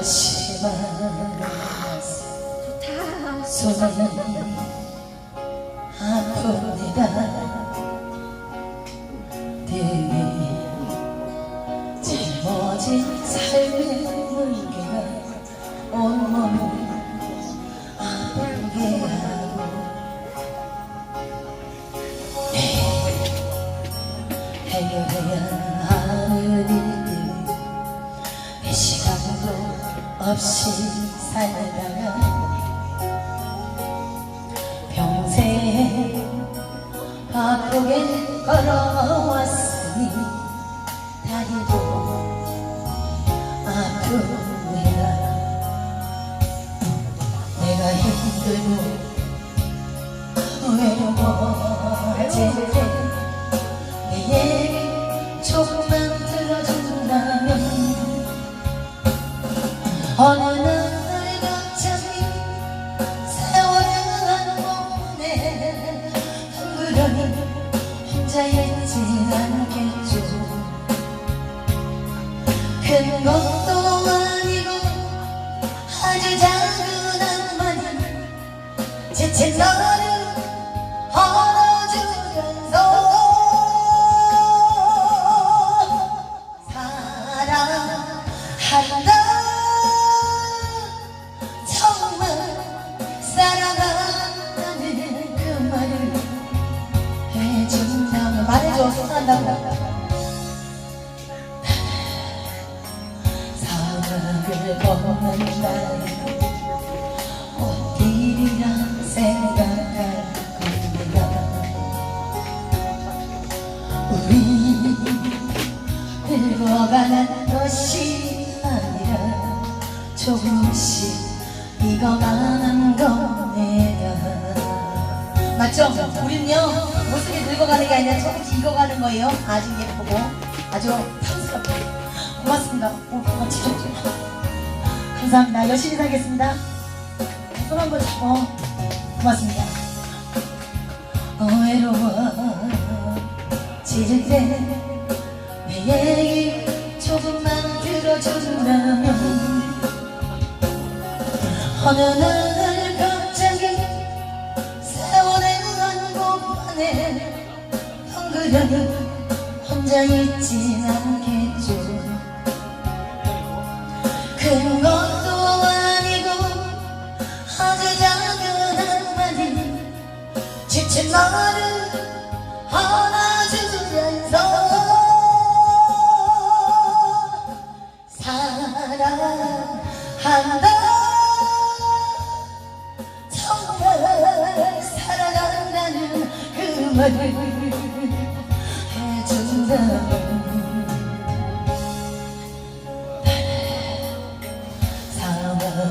것이만 손이 아픕니다. 등이 짊어진 삶의 온몸을 아프게 하고 해결해야 하는 일들. 이 시간도 없이 살다가 평생 바쁘게 걸어왔으니 다리도 아픕니다 내가 힘들고 외로워질 때 않겠죠. 큰 것도 아니고 아주 작은 한마디 지친 너 사랑을 걷는 날 어디리라 생각할 겁니다. 우리 늙어가는 것이 아니라 조금씩 익어가 맞죠? 우리는요 모습이 늙어가는 게 아니라 조금씩 익어가는 거예요. 아주 예쁘고 아주 탐스럽고 고맙습니다. 오, 같이 좀 감사합니다. 열심히 살겠습니다. 손 한번 잡고. 고맙습니다. 어, 외로워질 때내 얘기 조금만 들어준다면 어느 날 그러니 혼자 있진 않겠죠. 큰 것도 아니고 아주 작은 한마디. 지친 나를 안아주면서 사랑한다. 정말 사랑한다는 그 말을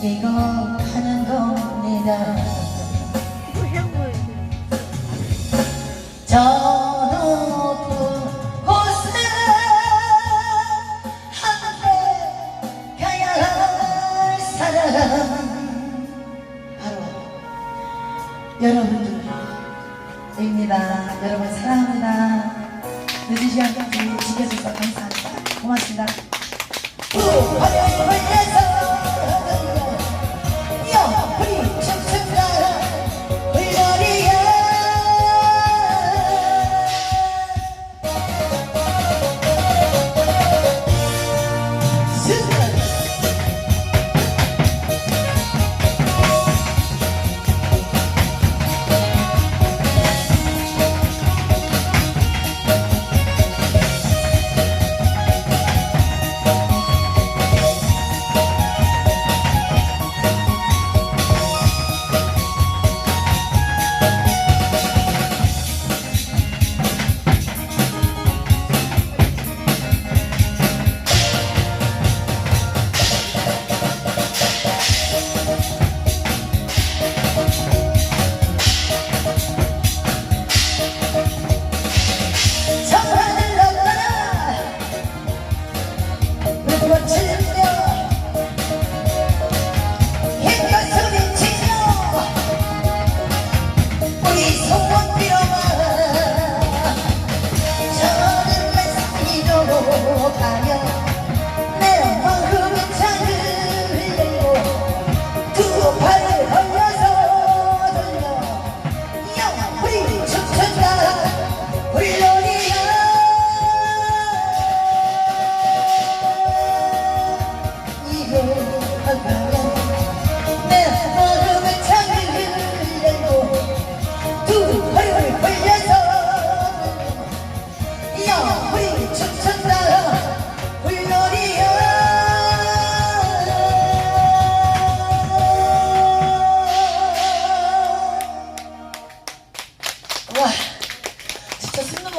익어가는 겁니다. 저 높은 곳에 함께 가야 할 사람. 바로 여러분들입니다. 여러분 사랑합니다. 늦은 시간까지 지켜주셔서 감사합니다. 고맙습니다. 화려해서! 여러